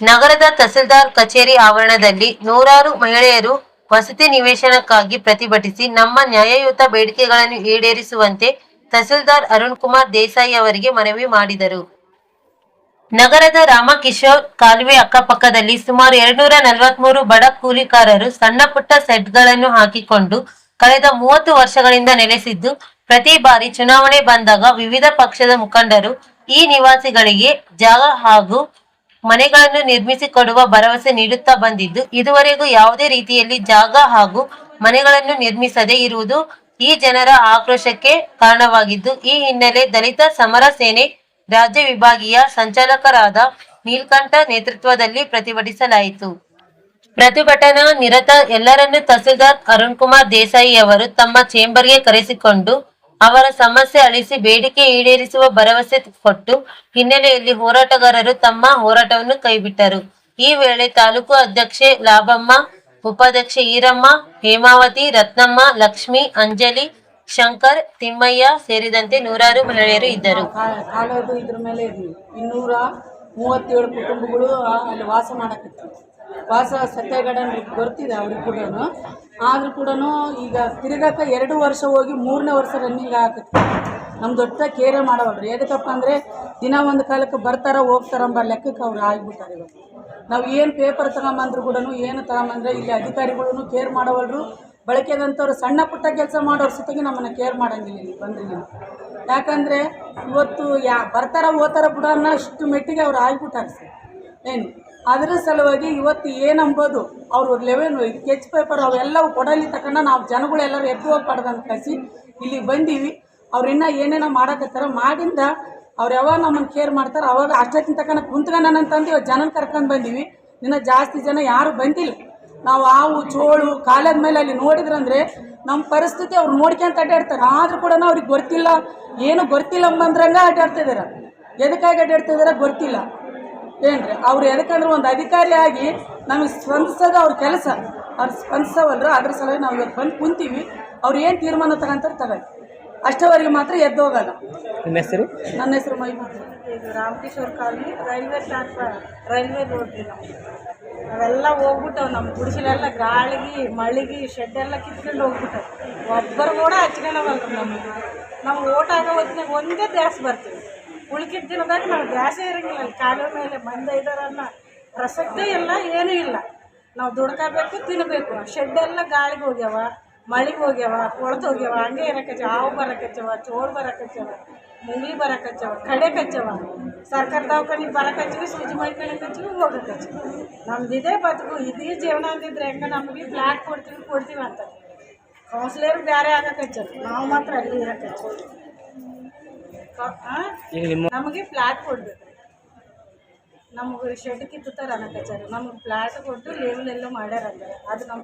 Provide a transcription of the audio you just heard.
ನಗರದ ತಹಸೀಲ್ದಾರ್ ಕಚೇರಿ ಆವರಣದಲ್ಲಿ ನೂರಾರು ಮಹಿಳೆಯರು ವಸತಿ ನಿವೇಶನಕ್ಕಾಗಿ ಪ್ರತಿಭಟಿಸಿ ನಮ್ಮ ನ್ಯಾಯಯುತ ಬೇಡಿಕೆಗಳನ್ನು ಈಡೇರಿಸುವಂತೆ ತಹಸೀಲ್ದಾರ್ ಅರುಣ್ ಕುಮಾರ್ ದೇಸಾಯಿ ಅವರಿಗೆ ಮನವಿ ಮಾಡಿದರು. ನಗರದ ರಾಮಕಿಶೋರ್ ಕಾಲುವೆ ಅಕ್ಕಪಕ್ಕದಲ್ಲಿ ಸುಮಾರು ಎರಡ್ನೂರ ನಲವತ್ಮೂರು ಬಡ ಕೂಲಿಕಾರರು ಸಣ್ಣ ಪುಟ್ಟ ಸೆಟ್ಗಳನ್ನು ಹಾಕಿಕೊಂಡು ಕಳೆದ ಮೂವತ್ತು ವರ್ಷಗಳಿಂದ ನೆಲೆಸಿದ್ದು, ಪ್ರತಿ ಬಾರಿ ಚುನಾವಣೆ ಬಂದಾಗ ವಿವಿಧ ಪಕ್ಷದ ಮುಖಂಡರು ಈ ನಿವಾಸಿಗಳಿಗೆ ಜಾಗ ಹಾಗೂ ಮನೆಗಳನ್ನು ನಿರ್ಮಿಸಿಕೊಡುವ ಭರವಸೆ ನೀಡುತ್ತಾ ಬಂದಿದ್ದು, ಇದುವರೆಗೂ ಯಾವುದೇ ರೀತಿಯಲ್ಲಿ ಜಾಗ ಹಾಗೂ ಮನೆಗಳನ್ನು ನಿರ್ಮಿಸದೇ ಇರುವುದು ಈ ಜನರ ಆಕ್ರೋಶಕ್ಕೆ ಕಾರಣವಾಗಿದ್ದು, ಈ ಹಿನ್ನೆಲೆ ದಲಿತ ಸಮರ ಸೇನೆ ರಾಜ್ಯ ವಿಭಾಗೀಯ ಸಂಚಾಲಕರಾದ ನೀಲ್ಕಂಠ ನೇತೃತ್ವದಲ್ಲಿ ಪ್ರತಿಭಟಿಸಲಾಯಿತು. ಪ್ರತಿಭಟನಾ ನಿರತ ಎಲ್ಲರನ್ನೂ ತಹಸೀಲ್ದಾರ್ ಅರುಣ್ ಕುಮಾರ್ ದೇಸಾಯಿ ಅವರು ತಮ್ಮ ಚೇಂಬರ್ಗೆ ಕರೆಸಿಕೊಂಡು ಅವರ ಸಮಸ್ಯೆ ಅಳಿಸಿ ಬೇಡಿಕೆ ಈಡೇರಿಸುವ ಭರವಸೆ ಕೊಟ್ಟು ಹಿನ್ನೆಲೆಯಲ್ಲಿ ಹೋರಾಟಗಾರರು ತಮ್ಮ ಹೋರಾಟವನ್ನು ಕೈಬಿಟ್ಟರು. ಈ ವೇಳೆ ತಾಲೂಕು ಅಧ್ಯಕ್ಷೆ ಲಾಭಮ್ಮ, ಉಪಾಧ್ಯಕ್ಷೆ ಈರಮ್ಮ, ಹೇಮಾವತಿ, ರತ್ನಮ್ಮ, ಲಕ್ಷ್ಮಿ, ಅಂಜಲಿ, ಶಂಕರ್, ತಿಮ್ಮಯ್ಯ ಸೇರಿದಂತೆ ನೂರಾರು ಮಹಿಳೆಯರು ಇದ್ದರು. ಮೂವತ್ತೇಳು ಕುಟುಂಬಗಳು ಅಲ್ಲಿ ವಾಸ ಮಾಡಕತ್ತಿ ವಾಸ ಸತ್ಯಗಡನ್ ಬರ್ತಿದೆ ಅವ್ರಿಗೆ ಕೂಡ ಆದರೂ ಕೂಡ ಈಗ ತಿರುಗಾಕ ಎರಡು ವರ್ಷ ಹೋಗಿ ಮೂರನೇ ವರ್ಷ ರನ್ನಿಂಗ್ ಹಾಕುತ್ತೆ ನಮ್ಮ ದೊಡ್ಡ ಕೇರೆ ಮಾಡವಲ್ರಿ ಯಾಕಪ್ಪ ಅಂದರೆ ದಿನ ಒಂದು ಕಾಲಕ್ಕೆ ಬರ್ತಾರ ಹೋಗ್ತಾರಂಬ ಲೆಕ್ಕಕ್ಕೆ ಅವ್ರು ಆಗ್ಬಿಟ್ಟಾರೆ ಇವಾಗ. ನಾವು ಏನು ಪೇಪರ್ ತಗೊಂಬಂದ್ರು ಕೂಡ ಏನು ತಗೊಂಬಂದ್ರೆ ಇಲ್ಲಿ ಅಧಿಕಾರಿಗಳು ಕೇರ್ ಮಾಡವಲ್ರು. ಬಳಕೆದಂಥವ್ರು ಸಣ್ಣ ಪುಟ್ಟ ಕೆಲಸ ಮಾಡೋರ ಜೊತೆಗೆ ನಮ್ಮನ್ನು ಕೇರ್ ಮಾಡೋಂಗಿಲ್ಲ ಇಲ್ಲಿ ಬಂದ್ರಿ ಯಾಕಂದರೆ ಇವತ್ತು ಯಾ ಬರ್ತಾರ ಓದ್ತಾರ ಬಿಡ ಅನ್ನೋ ಅಷ್ಟು ಮೆಟ್ಟಿಗೆ ಅವ್ರು ಆಗ್ಬಿಟ್ಟಾರೆ ಸರ್. ಏನು? ಅದರ ಸಲುವಾಗಿ ಇವತ್ತು ಏನಂಬೋದು, ಅವರು ಲೆವೆನ್ ಕೆಚ್ ಪೇಪರ್ ಅವೆಲ್ಲವೂ ಕೊಡಲಿ ತಕೊಂಡ ನಾವು ಜನಗಳೆಲ್ಲರೂ ಎದ್ದು ಹೋಗ್ಬಾರ್ದು ಕಸಿ ಇಲ್ಲಿಗೆ ಬಂದೀವಿ. ಅವ್ರು ಇನ್ನೂ ಏನೇನೋ ಮಾಡಕತ್ತಾರ, ಮಾಡಿಂದ ಅವ್ರು ಯಾವಾಗ ನಮ್ಮನ್ನು ಕೇರ್ ಮಾಡ್ತಾರೆ, ಅವಾಗ ಅಷ್ಟೊತ್ತಿನ ತಕ್ಕ ಕುಂತ್ಕೊಂಡನಂತಂದು ಇವತ್ತು ಜನನ ಕರ್ಕೊಂಡು ಬಂದೀವಿ. ಇನ್ನು ಜಾಸ್ತಿ ಜನ ಯಾರು ಬಂದಿಲ್ಲ. ನಾವು ಹಾವು, ಚೋಳು, ಕಾಲದ ಮೇಲೆ ಅಲ್ಲಿ ನೋಡಿದ್ರಂದ್ರೆ ನಮ್ಮ ಪರಿಸ್ಥಿತಿ ಅವ್ರು ನೋಡ್ಕೊಂತ ಅಡ್ಡಾಡ್ತಾರೆ. ಆದರೂ ಕೂಡ ಅವ್ರಿಗೆ ಗೊತ್ತಿಲ್ಲ. ಏನು ಗೊತ್ತಿಲ್ಲ ಅಂಬಂದ್ರಂಗೆ ಅಡ್ಡಾಡ್ತಿದ್ದಾರೆ ಎದಕ್ಕಾಗಿ ಅಡ್ಡಾಡ್ತಿದಾರೆ ಗೊತ್ತಿಲ್ಲ. ಏನ್ರಿ? ಅವ್ರು ಎದಕ್ಕಂದ್ರೆ ಒಂದು ಅಧಿಕಾರಿ ಆಗಿ ನಮಗೆ ಸ್ಪಂದಿಸೋದು ಅವ್ರ ಕೆಲಸ. ಅವ್ರು ಸ್ಪಂದಿಸವಲ್ರು ಅದ್ರ ಸಲುವಾಗಿ ನಾವು ಇವತ್ತು ಬಂದು ಕುಂತೀವಿ. ಅವ್ರು ಏನು ತೀರ್ಮಾನ ತಗೊಂತಾರೆ ತಗೊಳ್ಳಿ. ಅಷ್ಟವರೆಗೆ ಮಾತ್ರ ಎದ್ದು ಹೋಗೋಲ್ಲ ನಿಮ್ಮ ಹೆಸರು? ನನ್ನ ಹೆಸರು ಮೈಮೂರು ಇದು Ramakishore colony railway transfer railway road ನಾವು ಅವೆಲ್ಲ ಹೋಗ್ಬಿಟ್ಟವು ನಮ್ಮ ಗುಡಿಸಲೆಲ್ಲ ಗಾಳಿಗೆ ಮಳಿಗೆ ಶೆಡ್ ಎಲ್ಲ ಕಿತ್ಕೊಂಡು ಹೋಗ್ಬಿಟ್ಟವು. ಒಬ್ಬರು ಕೂಡ ಹಚ್ಕೊಳವಲ್ರಿ ನಮಗೆ. ನಾವು ಓಟ್ ಆಗೋ ಹೊತ್ತಿನಾಗ ಒಂದೇ ಗ್ಯಾಸ್ ಬರ್ತೀವಿ ಉಳ್ಕಿದ ದಿನದಾಗ ನಾವು ಗ್ಯಾಸೇ ಇರಂಗಿಲ್ಲ. ಅಲ್ಲಿ ಕಾಲು ಮೇಲೆ ಬಂದ ಇದಾರನ್ನ ಪ್ರಸಕ್ತಿ ಇಲ್ಲ, ಏನೂ ಇಲ್ಲ. ನಾವು ದುಡ್ಕೋಬೇಕು ತಿನ್ನಬೇಕು ಶೆಡ್ ಎಲ್ಲ ಗಾಳಿಗೆ ಹೋಗ್ಯಾವ, ಮಳೆಗೆ ಹೋಗ್ಯಾವ ಕೊಳ್ತು ಹೋಗ್ಯಾವ, ಹಂಗೆ ಇರಕಚ್ಚವ ಹಾವು ಬರಕಚ್ಚವ ಚೋಳು ಬರಕಚ್ಚವ ಮುಂಗ್ಲಿ ಬರಕಚ್ಚವ ಕಡೆ ಕಚ್ಚವ. ಸರ್ಕಾರ ದವಾಖಾನಿಗೆ ಬರಕಚ್ಚಿವಿ ಸೂಜಿ ಮಾಡ್ಕೊಳಕಚ್ಚಿವಿ ಹೋಗಕಚ್ಚಿವಿ ನಮ್ದು ಇದೇ ಬದುಕು. ಇದೇ ಜೀವನ ಅಂತಿದ್ರೆ ಹೆಂಗೆ ನಮಗೆ ಫ್ಲ್ಯಾಟ್ ಕೊಡ್ತೀವಿ ಕೊಡ್ತೀವಿ ಅಂತ. ಕೌನ್ಸಿಲರ್ ಬೇರೆ ಆಗಕಚ್ಚ ನಾವು ಮಾತ್ರ ಅಲ್ಲಿ ಇರಕಚ್ಚು ನಮಗೆ ಫ್ಲಾಟ್ ಕೊಡ್ಬೇಕು. ನಮಗೆ ಶೆಡ್ ಕಿತ್ತುತ್ತಾರೆ ಅನ್ನಕಚ್ಚಾರ ನಮ್ಗೆ ಫ್ಲಾಟ್ ಕೊಟ್ಟು ಲೇವಲ್ ಎಲ್ಲ ಮಾಡ್ಯಾರ ಅಂದ್ರೆ ಅದು ನಮ್ಮ